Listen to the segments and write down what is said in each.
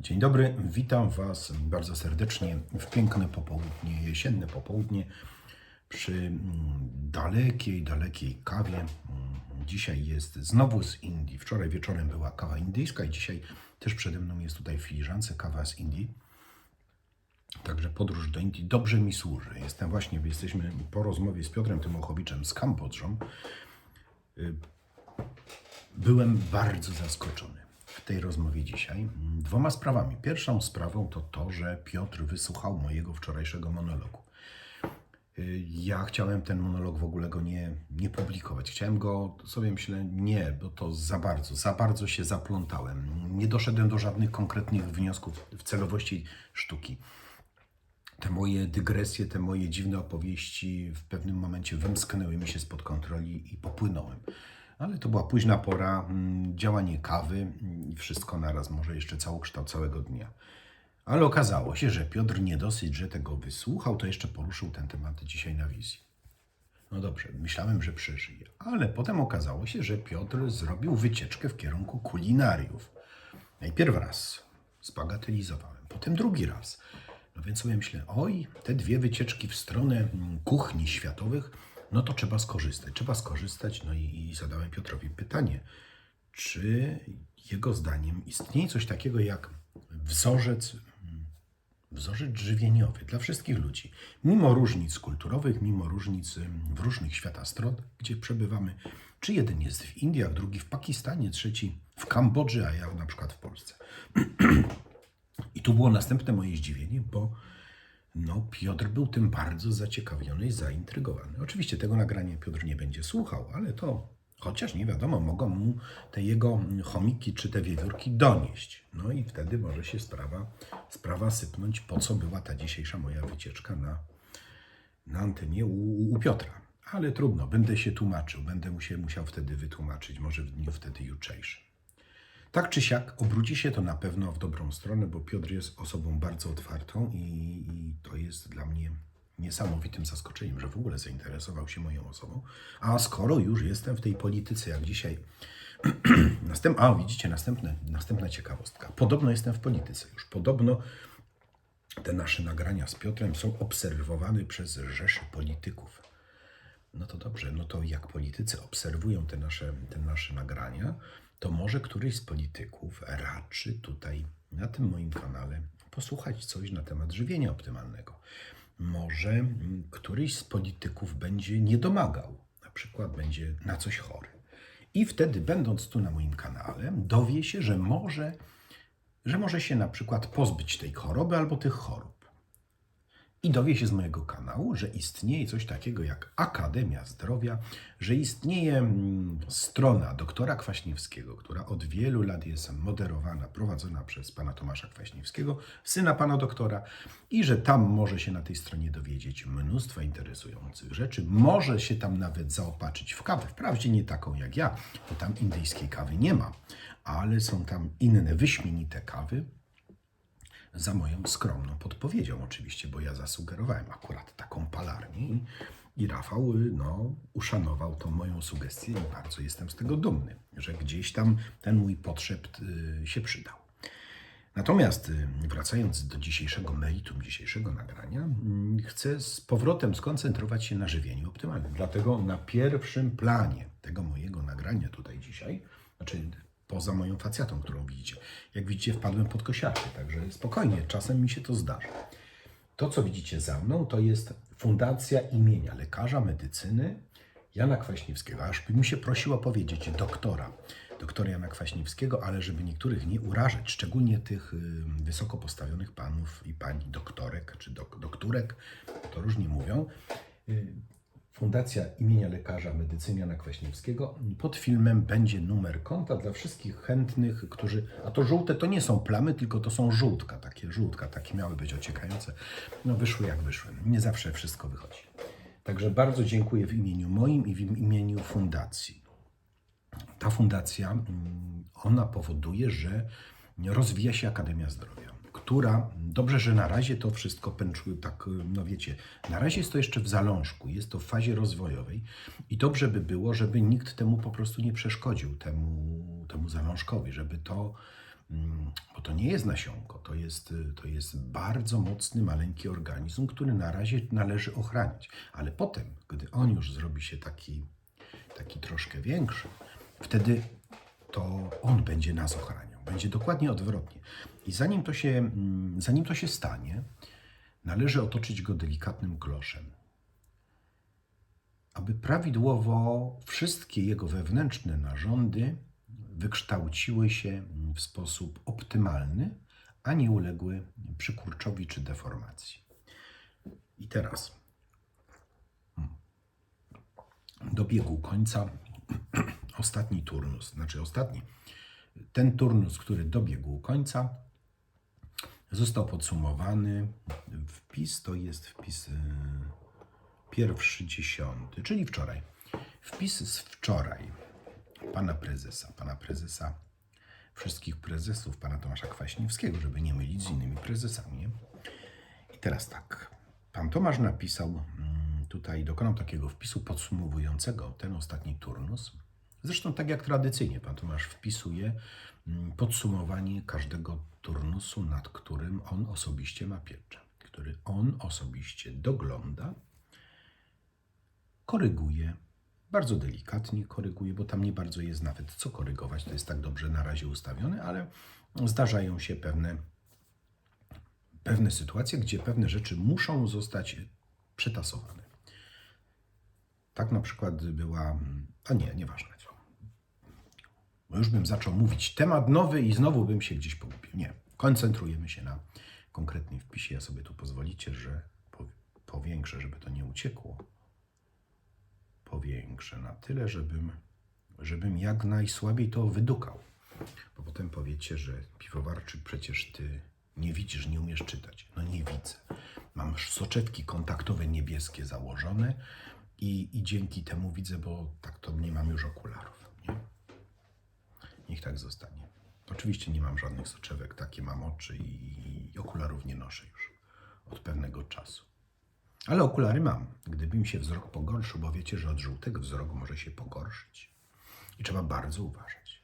Dzień dobry, witam Was bardzo serdecznie w piękne popołudnie, jesienne popołudnie przy mm, dalekiej, dalekiej kawie. Mm, Dzisiaj jest znowu z Indii. Wczoraj wieczorem była kawa indyjska i dzisiaj też przede mną jest tutaj w filiżance kawa z Indii. Także podróż do Indii dobrze mi służy. Jestem właśnie, jesteśmy po rozmowie z Piotrem Tymochowiczem z Kambodżą. Byłem bardzo zaskoczony w tej rozmowie dzisiaj dwoma sprawami. Pierwszą sprawą to to, że Piotr wysłuchał mojego wczorajszego monologu. Y, Ja chciałem ten monolog w ogóle go nie, nie publikować. Chciałem go, sobie myślę, nie, bo to za bardzo, za bardzo się zaplątałem. Nie doszedłem do żadnych konkretnych wniosków w celowości sztuki te moje dygresje, te moje dziwne opowieści w pewnym momencie wymsknęły mi się spod kontroli i popłynąłem. Ale to była późna pora, mm, działanie kawy mm, i wszystko naraz, może jeszcze całokształt całego dnia. Ale okazało się, że Piotr nie dosyć, że tego wysłuchał, to jeszcze poruszył ten temat dzisiaj na wizji. No dobrze, myślałem, że przeżyje. Ale potem okazało się, że Piotr zrobił wycieczkę w kierunku kulinariów. Najpierw raz spagatelizowałem, potem drugi raz. No więc sobie myślę, oj, te dwie wycieczki w stronę mm, kuchni światowych, no to trzeba skorzystać. Trzeba skorzystać. No i, i zadałem Piotrowi pytanie, czy jego zdaniem istnieje coś takiego jak wzorzec wzorzec żywieniowy dla wszystkich ludzi. Mimo różnic kulturowych, mimo różnic w różnych światostron, gdzie przebywamy, czy jeden jest w Indiach, drugi w Pakistanie, trzeci w Kambodży, a ja na przykład w Polsce. I tu było następne moje zdziwienie, bo no, Piotr był tym bardzo zaciekawiony i zaintrygowany. Oczywiście tego nagrania Piotr nie będzie słuchał, ale to chociaż nie wiadomo, mogą mu te jego chomiki czy te wiewiórki donieść. No i wtedy może się sprawa, sprawa sypnąć, po co była ta dzisiejsza moja wycieczka na, na antenie u, u Piotra. Ale trudno, będę się tłumaczył, będę mu się musiał wtedy wytłumaczyć, może w dniu wtedy jutrzejszym. Tak czy siak, obróci się to na pewno w dobrą stronę, bo Piotr jest osobą bardzo otwartą i, i to jest dla mnie niesamowitym zaskoczeniem, że w ogóle zainteresował się moją osobą. A skoro już jestem w tej polityce, jak dzisiaj. Następ... A, widzicie, następne, następna ciekawostka. Podobno jestem w polityce już. Podobno te nasze nagrania z Piotrem są obserwowane przez rzesze polityków. No to dobrze, no to jak politycy obserwują te nasze, te nasze nagrania, to może któryś z polityków raczy tutaj na tym moim kanale posłuchać coś na temat żywienia optymalnego. Może mm, któryś z polityków będzie nie domagał, na przykład będzie na coś chory. I wtedy, będąc tu na moim kanale, dowie się, że może, że może się na przykład pozbyć tej choroby albo tych chorób i dowie się z mojego kanału, że istnieje coś takiego jak Akademia Zdrowia, że istnieje mm, strona doktora Kwaśniewskiego, która od wielu lat jest moderowana, prowadzona przez pana Tomasza Kwaśniewskiego, syna pana doktora, i że tam może się na tej stronie dowiedzieć mnóstwo interesujących rzeczy. Może się tam nawet zaopatrzyć w kawę. Wprawdzie nie taką jak ja, bo tam indyjskiej kawy nie ma, ale są tam inne wyśmienite kawy, za moją skromną podpowiedzią oczywiście, bo ja zasugerowałem akurat taką palarnię i, Rafał y, no, uszanował tą moją sugestię i bardzo jestem z tego dumny, że gdzieś tam ten mój potrzebt y, się przydał. Natomiast y, wracając do dzisiejszego meritum, dzisiejszego nagrania, mm, chcę z powrotem skoncentrować się na żywieniu optymalnym. Dlatego na pierwszym planie tego mojego nagrania tutaj dzisiaj, znaczy poza moją facjatą, którą widzicie. Jak widzicie, wpadłem pod kosiarkę, także spokojnie, czasem mi się to zdarza. To, co widzicie za mną, to jest fundacja imienia lekarza medycyny Jana Kwaśniewskiego. Aż mi się prosiło powiedzieć doktora, doktora Jana Kwaśniewskiego, ale żeby niektórych nie urażać, szczególnie tych y, wysoko postawionych panów i pani doktorek czy dok, doktorek, to różnie mówią. Fundacja imienia lekarza medycyny Jana Kwaśniewskiego. Pod filmem będzie numer konta dla wszystkich chętnych, którzy. A to żółte to nie są plamy, tylko to są żółtka, takie żółtka, takie miały być ociekające. No wyszły jak wyszły. Nie zawsze wszystko wychodzi. Także bardzo dziękuję w imieniu moim i w imieniu fundacji. Ta fundacja, mm, ona powoduje, że rozwija się Akademia Zdrowia, która, dobrze, że na razie to wszystko pęczły, tak, no wiecie, na razie jest to jeszcze w zalążku, jest to w fazie rozwojowej i dobrze by było, żeby nikt temu po prostu nie przeszkodził, temu, temu zalążkowi, żeby to mm, bo to nie jest nasionko, to jest, y, to jest bardzo mocny, maleńki organizm, który na razie należy ochraniać. Ale potem, gdy on już zrobi się taki, taki troszkę większy, wtedy to on będzie nas ochraniał. Będzie dokładnie odwrotnie. I zanim to się, mm, zanim to się stanie, należy otoczyć go delikatnym kloszem aby prawidłowo wszystkie jego wewnętrzne narządy wykształciły się w sposób optymalny, a nie uległy przykurczowi czy deformacji. I teraz dobiegł końca ostatni turnus, znaczy ostatni. Ten turnus, który dobiegł końca, został podsumowany. Wpis to jest wpis. yy, pierwszy dziesiąty, czyli wczoraj. Wpis z wczoraj pana prezesa, pana prezesa wszystkich prezesów, pana Tomasza Kwaśniewskiego, żeby nie mylić z innymi prezesami. I teraz tak, pan Tomasz napisał mm, tutaj, dokonał takiego wpisu podsumowującego ten ostatni turnus. Zresztą tak jak tradycyjnie pan Tomasz wpisuje mm, podsumowanie każdego turnusu, nad którym on osobiście ma pieczę, który on osobiście dogląda koryguje. Bardzo delikatnie koryguje, bo tam nie bardzo jest nawet co korygować. To jest tak dobrze na razie ustawione, ale zdarzają się pewne, pewne sytuacje, gdzie pewne rzeczy muszą zostać przetasowane. Tak na przykład była. A nie, nieważne. Już bym zaczął mówić temat nowy i znowu bym się gdzieś pogubił. Nie, koncentrujemy się na konkretnym wpisie. Ja sobie tu pozwolicie, że po- powiększę, żeby to nie uciekło powiększę na tyle, żebym, żebym jak najsłabiej to wydukał. Bo potem powiecie, że piwowarczy przecież ty nie widzisz, nie umiesz czytać. No nie widzę. Mam soczewki kontaktowe niebieskie założone i, i dzięki temu widzę, bo tak to nie mam już okularów. Nie? Niech tak zostanie. Oczywiście nie mam żadnych soczewek, takie mam oczy i, i okularów nie noszę już od pewnego czasu. Ale okulary mam. Gdyby mi się wzrok pogorszył, bo wiecie, że od żółtego wzrok może się pogorszyć. I trzeba bardzo uważać.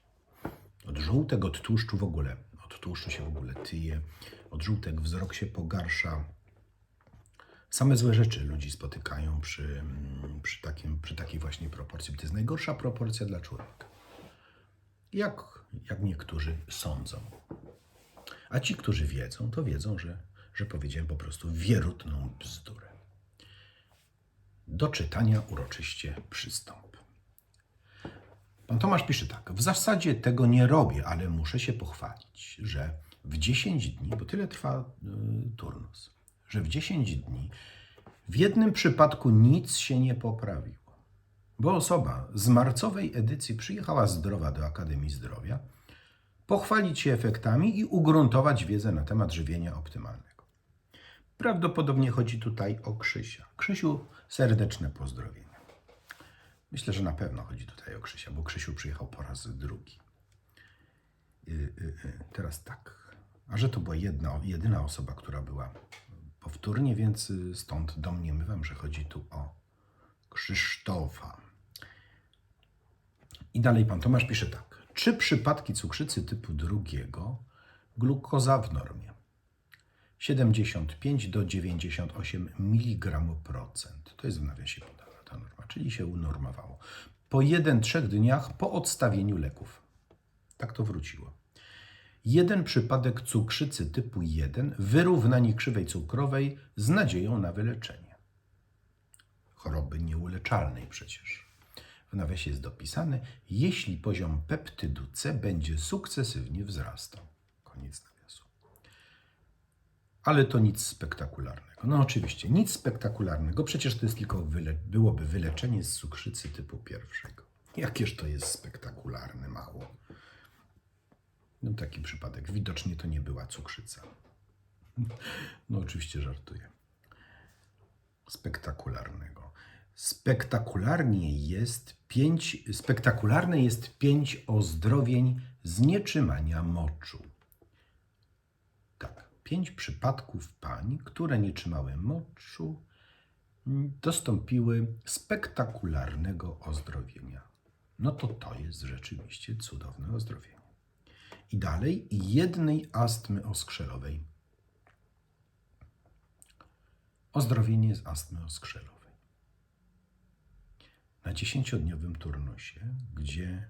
Od żółtego, od tłuszczu w ogóle, od tłuszczu się w ogóle tyje, od żółtek wzrok się pogarsza. Same złe rzeczy ludzi spotykają przy, mm, przy, takim, przy takiej właśnie proporcji. To jest najgorsza proporcja dla człowieka. Jak, jak niektórzy sądzą. A ci, którzy wiedzą, to wiedzą, że, że powiedziałem po prostu wierutną bzdurę. Do czytania uroczyście przystąp. Pan Tomasz pisze tak. W zasadzie tego nie robię, ale muszę się pochwalić, że w 10 dni, bo tyle trwa y, turnus, że w 10 dni w jednym przypadku nic się nie poprawiło. Bo osoba z marcowej edycji przyjechała zdrowa do Akademii Zdrowia, pochwalić się efektami i ugruntować wiedzę na temat żywienia optymalnego. Prawdopodobnie chodzi tutaj o Krzysia. Krzysiu, serdeczne pozdrowienia. Myślę, że na pewno chodzi tutaj o Krzysia, bo Krzysiu przyjechał po raz drugi. Y, y, y, Teraz tak. A że to była jedna, jedyna osoba, która była powtórnie, więc y, stąd domniemywam, że chodzi tu o Krzysztofa. I dalej pan Tomasz pisze tak. Czy przypadki cukrzycy typu drugiego glukoza w normie? 75 do 98 mg procent. To jest w nawiasie podana ta norma, czyli się unormowało. Po 1-3 dniach po odstawieniu leków. Tak to wróciło. Jeden przypadek cukrzycy typu 1, wyrównanie krzywej cukrowej z nadzieją na wyleczenie. Choroby nieuleczalnej przecież. Nawiasie jest dopisane, jeśli poziom peptydu C będzie sukcesywnie wzrastał. Koniec nawiasu. Ale to nic spektakularnego. No oczywiście, nic spektakularnego. Przecież to jest tylko wyle- byłoby wyleczenie z cukrzycy typu pierwszego. Jakież to jest spektakularne, mało. No taki przypadek. Widocznie to nie była cukrzyca. No oczywiście żartuję. Spektakularnego. Spektakularnie jest pięć, spektakularne jest pięć ozdrowień znieczymania moczu. Tak, pięć przypadków pań, które nie trzymały moczu, dostąpiły spektakularnego ozdrowienia. No to to jest rzeczywiście cudowne ozdrowienie. I dalej, jednej astmy oskrzelowej. Ozdrowienie z astmy oskrzelowej. Na dziesięciodniowym turnusie, gdzie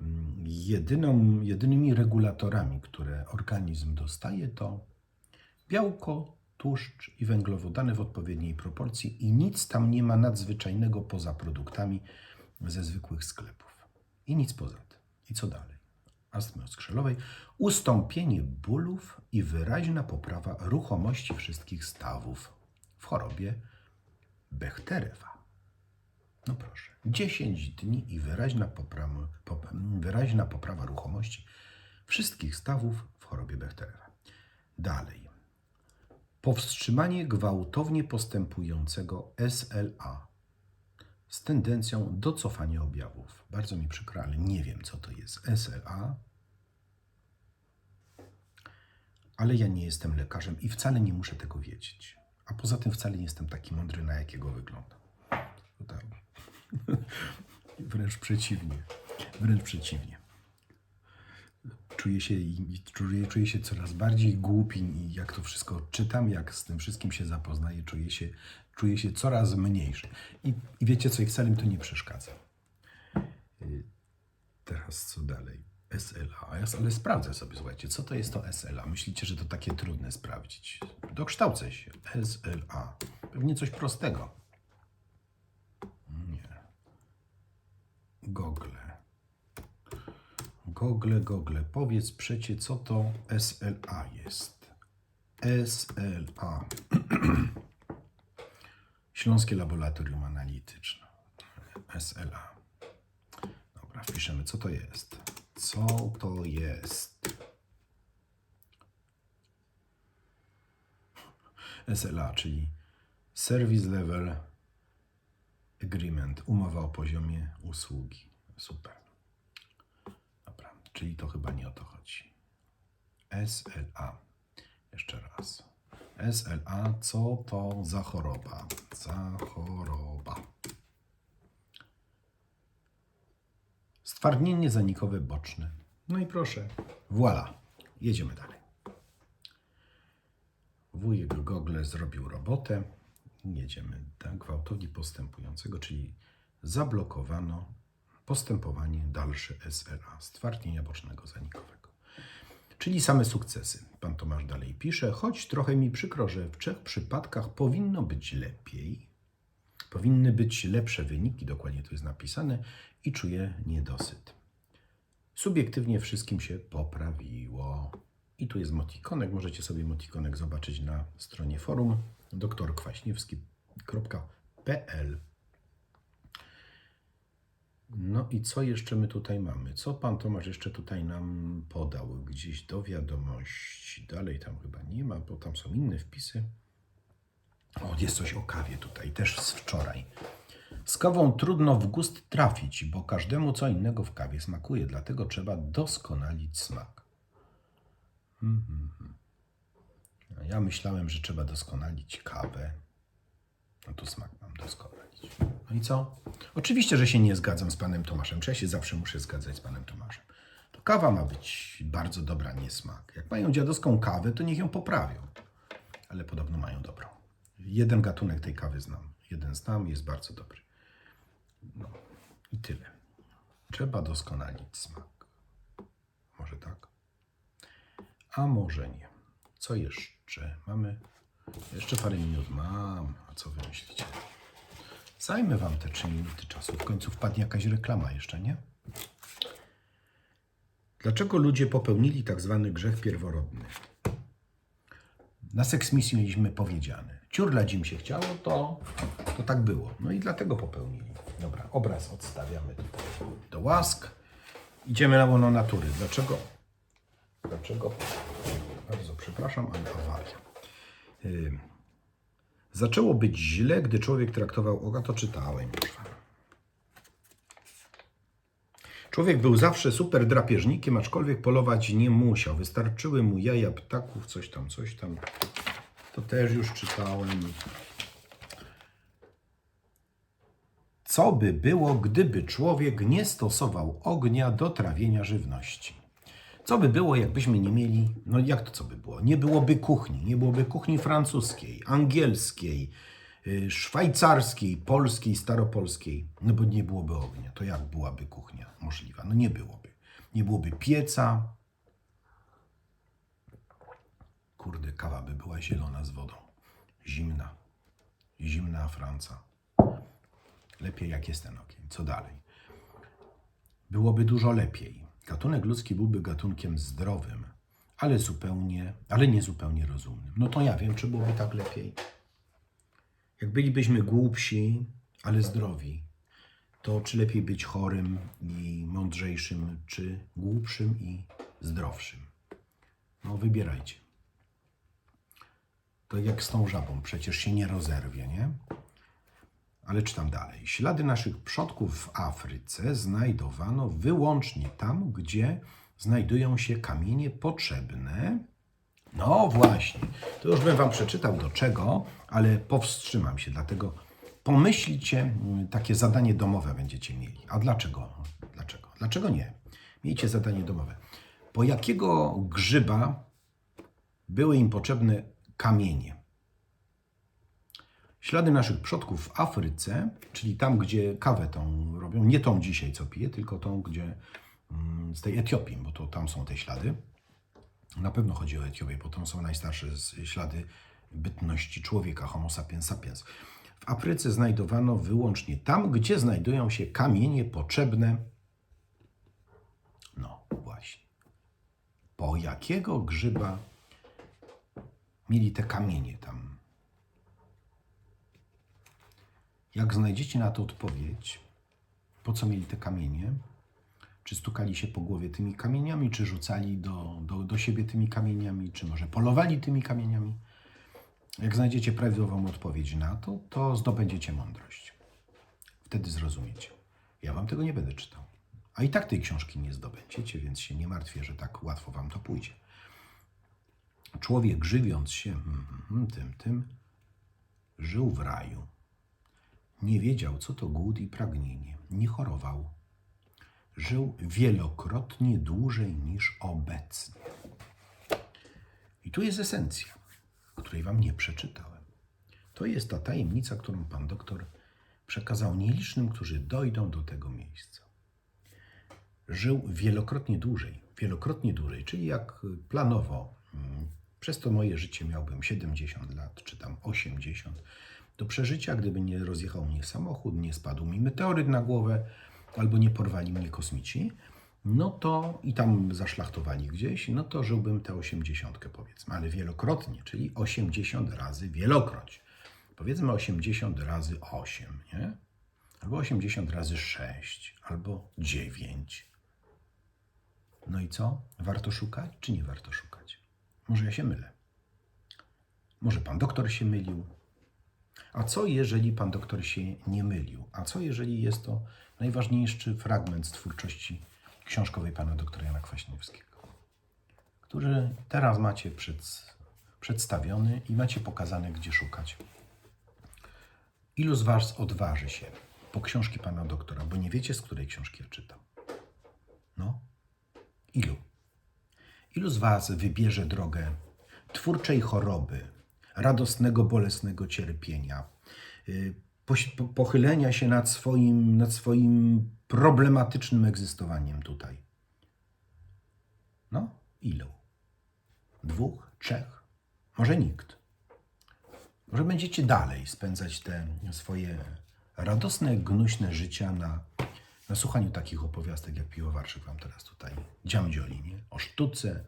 mm, jedyną, jedynymi regulatorami, które organizm dostaje, to białko, tłuszcz i węglowodany w odpowiedniej proporcji i nic tam nie ma nadzwyczajnego poza produktami ze zwykłych sklepów. I nic poza tym. I co dalej? Astmy oskrzelowej, ustąpienie bólów i wyraźna poprawa ruchomości wszystkich stawów w chorobie Bechterewa. No proszę, 10 dni i wyraźna poprawa, pop- wyraźna poprawa ruchomości wszystkich stawów w chorobie Bechterewa. Dalej. Powstrzymanie gwałtownie postępującego SLA z tendencją do cofania objawów. Bardzo mi przykro, ale nie wiem, co to jest SLA. Ale ja nie jestem lekarzem i wcale nie muszę tego wiedzieć. A poza tym wcale nie jestem taki mądry, na jakiego wyglądam. Wręcz przeciwnie. Wręcz przeciwnie. Czuję się, czuję, czuję się coraz bardziej głupi i jak to wszystko czytam, jak z tym wszystkim się zapoznaję, czuję się, czuję się coraz mniejszy. I, I wiecie co, i wcale mi to nie przeszkadza. Y, Teraz co dalej? SLA. Ale sprawdzę sobie, słuchajcie, co to jest to SLA? Myślicie, że to takie trudne sprawdzić? Dokształcę się. SLA. Pewnie coś prostego. Google. Google, Google. Powiedz przecie, co to SLA jest. SLA. Śląskie Laboratorium Analityczne. SLA. Dobra, wpiszemy, co to jest. Co to jest? SLA, czyli Service Level Agreement, umowa o poziomie usługi. Super. Dobra, czyli to chyba nie o to chodzi. SLA. Jeszcze raz. SLA, co to za choroba? Za choroba. Stwardnienie zanikowe boczne. No i proszę. Voila. Jedziemy dalej. Wujek Google zrobił robotę. Jedziemy do gwałtownie postępującego, czyli zablokowano postępowanie dalsze SLA, stwardnienia bocznego zanikowego. Czyli same sukcesy. Pan Tomasz dalej pisze, choć trochę mi przykro, że w trzech przypadkach powinno być lepiej, powinny być lepsze wyniki, dokładnie to jest napisane, i czuję niedosyt. Subiektywnie wszystkim się poprawiło. I tu jest motikonek. Możecie sobie motikonek zobaczyć na stronie forum doktorkwaśniewski.pl. No i co jeszcze my tutaj mamy? Co pan Tomasz jeszcze tutaj nam podał? Gdzieś do wiadomości. Dalej tam chyba nie ma, bo tam są inne wpisy. O, jest coś o kawie tutaj, też z wczoraj. Z kawą trudno w gust trafić, bo każdemu co innego w kawie smakuje, dlatego trzeba doskonalić smak. Mhm. A Ja myślałem, że trzeba doskonalić kawę. No to smak mam doskonalić. No i co? Oczywiście, że się nie zgadzam z panem Tomaszem. Czy ja się zawsze muszę zgadzać z panem Tomaszem? To kawa ma być bardzo dobra, nie smak. Jak mają dziadowską kawę, to niech ją poprawią. Ale podobno mają dobrą. Jeden gatunek tej kawy znam. Jeden znam, jest bardzo dobry. No i tyle. Trzeba doskonalić smak. Może tak? A może nie. Co jeszcze? Mamy. Jeszcze parę minut mam. A co wy myślicie? Zajmę wam te 3 minuty czasu. W końcu wpadnie jakaś reklama jeszcze, nie? Dlaczego ludzie popełnili tak zwany grzech pierworodny? Na seksmisji mieliśmy powiedziane. Ciurlać im się chciało, to, to tak było. No i dlatego popełnili. Dobra, obraz odstawiamy tutaj do łask. Idziemy na łono natury. Dlaczego? Dlaczego? Bardzo przepraszam, ale awaria. Yy. Zaczęło być źle, gdy człowiek traktował oga, to czytałem. Człowiek był zawsze super drapieżnikiem, aczkolwiek polować nie musiał. Wystarczyły mu jaja ptaków, coś tam, coś tam. To też już czytałem. Co by było, gdyby człowiek nie stosował ognia do trawienia żywności? Co by było, jakbyśmy nie mieli, no jak to co by było? Nie byłoby kuchni, nie byłoby kuchni francuskiej, angielskiej, y, szwajcarskiej, polskiej, staropolskiej, no bo nie byłoby ognia. To jak byłaby kuchnia możliwa? No nie byłoby. Nie byłoby pieca. Kurde, kawa by była zielona z wodą. Zimna. Zimna Franca. Lepiej jak jest ten ogień. Co dalej? Byłoby dużo lepiej. Gatunek ludzki byłby gatunkiem zdrowym, ale zupełnie, ale nie zupełnie rozumnym. No to ja wiem, czy byłoby tak lepiej. Jak bylibyśmy głupsi, ale zdrowi, to czy lepiej być chorym i mądrzejszym, czy głupszym i zdrowszym? No wybierajcie. To jak z tą żabą, przecież się nie rozerwie, nie? Ale czytam dalej. Ślady naszych przodków w Afryce znajdowano wyłącznie tam, gdzie znajdują się kamienie potrzebne. No właśnie, to już bym Wam przeczytał do czego, ale powstrzymam się, dlatego pomyślcie, mm, takie zadanie domowe będziecie mieli. A dlaczego? Dlaczego? Dlaczego nie? Miejcie zadanie domowe. Po jakiego grzyba były im potrzebne kamienie? Ślady naszych przodków w Afryce, czyli tam, gdzie kawę tą robią, nie tą dzisiaj, co piję, tylko tą, gdzie mm, z tej Etiopii, bo to tam są te ślady. Na pewno chodzi o Etiopię, bo tam są najstarsze ślady bytności człowieka, Homo sapiens sapiens. W Afryce znajdowano wyłącznie tam, gdzie znajdują się kamienie potrzebne. No właśnie. Po jakiego grzyba mieli te kamienie tam? Jak znajdziecie na to odpowiedź, po co mieli te kamienie, czy stukali się po głowie tymi kamieniami, czy rzucali do, do, do siebie tymi kamieniami, czy może polowali tymi kamieniami, jak znajdziecie prawidłową odpowiedź na to, to zdobędziecie mądrość. Wtedy zrozumiecie. Ja wam tego nie będę czytał. A i tak tej książki nie zdobędziecie, więc się nie martwię, że tak łatwo wam to pójdzie. Człowiek żywiąc się mm, mm, tym, tym, żył w raju. Nie wiedział, co to głód i pragnienie. Nie chorował. Żył wielokrotnie dłużej niż obecnie. I tu jest esencja, której wam nie przeczytałem. To jest ta tajemnica, którą pan doktor przekazał nielicznym, którzy dojdą do tego miejsca. Żył wielokrotnie dłużej, wielokrotnie dłużej, czyli jak planowo, mm, przez to moje życie miałbym 70 lat, czy tam 80, do przeżycia, gdyby nie rozjechał mnie samochód, nie spadł mi meteoryt na głowę, albo nie porwali mnie kosmici, no to i tam zaszlachtowali gdzieś, no to żyłbym tę 80 powiedzmy, ale wielokrotnie, czyli 80 razy wielokroć. Powiedzmy 80 razy 8, nie? Albo 80 razy 6, albo 9. No i co? Warto szukać, czy nie warto szukać? Może ja się mylę. Może pan doktor się mylił, a co jeżeli pan doktor się nie mylił? A co jeżeli jest to najważniejszy fragment z twórczości książkowej pana doktora Jana Kwaśniewskiego, który teraz macie przed, przedstawiony i macie pokazane, gdzie szukać. Ilu z was odważy się po książki pana doktora, bo nie wiecie, z której książki ja czytam? No, ilu? Ilu z was wybierze drogę twórczej choroby, radosnego, bolesnego cierpienia, y, pochylenia się nad swoim, nad swoim problematycznym egzystowaniem tutaj? No, ilu? Dwóch, trzech? Może nikt. Może będziecie dalej spędzać te swoje radosne, gnuśne życia na, na słuchaniu takich opowiastek, jak Piłowarczyk wam teraz tutaj dziamdzioli, nie? O sztuce,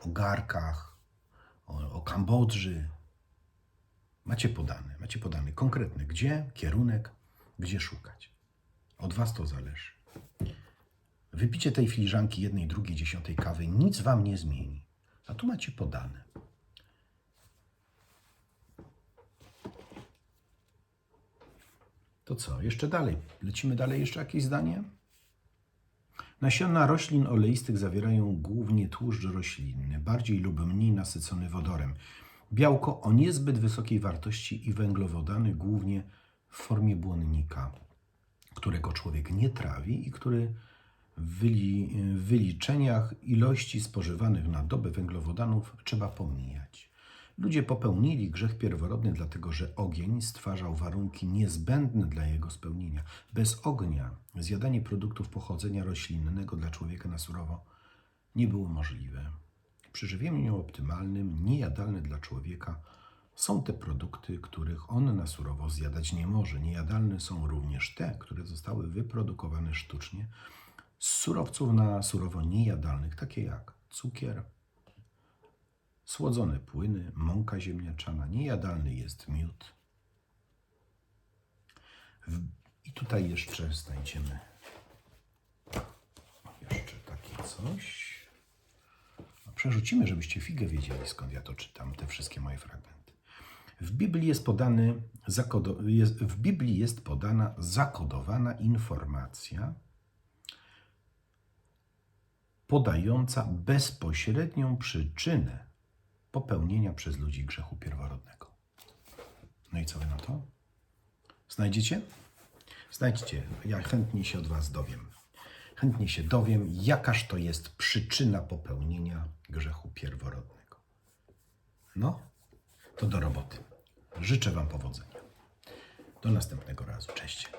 o garkach, o, o Kambodży. Macie podane, macie podane konkretne, gdzie, kierunek, gdzie szukać. Od was to zależy. Wypicie tej filiżanki jednej, drugiej, dziesiątej kawy nic wam nie zmieni. A tu macie podane. To co, jeszcze dalej? Lecimy dalej, jeszcze jakieś zdanie? Nasiona roślin oleistych zawierają głównie tłuszcz roślinny, bardziej lub mniej nasycony wodorem. Białko o niezbyt wysokiej wartości i węglowodany głównie w formie błonnika, którego człowiek nie trawi i który W wyli, w wyliczeniach ilości spożywanych na dobę węglowodanów trzeba pomijać. Ludzie popełnili grzech pierworodny, dlatego że ogień stwarzał warunki niezbędne dla jego spełnienia. Bez ognia zjadanie produktów pochodzenia roślinnego dla człowieka na surowo nie było możliwe. Przy żywieniu optymalnym, niejadalne dla człowieka, są te produkty, których on na surowo zjadać nie może. Niejadalne są również te, które zostały wyprodukowane sztucznie z surowców na surowo niejadalnych, takie jak cukier, słodzone płyny, mąka ziemniaczana. Niejadalny jest miód. I tutaj jeszcze znajdziemy jeszcze takie coś. Przerzucimy, żebyście figę wiedzieli, skąd ja to czytam, te wszystkie moje fragmenty. W Biblii jest, podany, jest, w Biblii jest podana zakodowana informacja podająca bezpośrednią przyczynę popełnienia przez ludzi grzechu pierworodnego. No i co wy na to? Znajdziecie? Znajdźcie, ja chętnie się od was dowiem. Chętnie się dowiem, jakaż to jest przyczyna popełnienia grzechu pierworodnego. No, to do roboty. Życzę wam powodzenia. Do następnego razu. Cześć.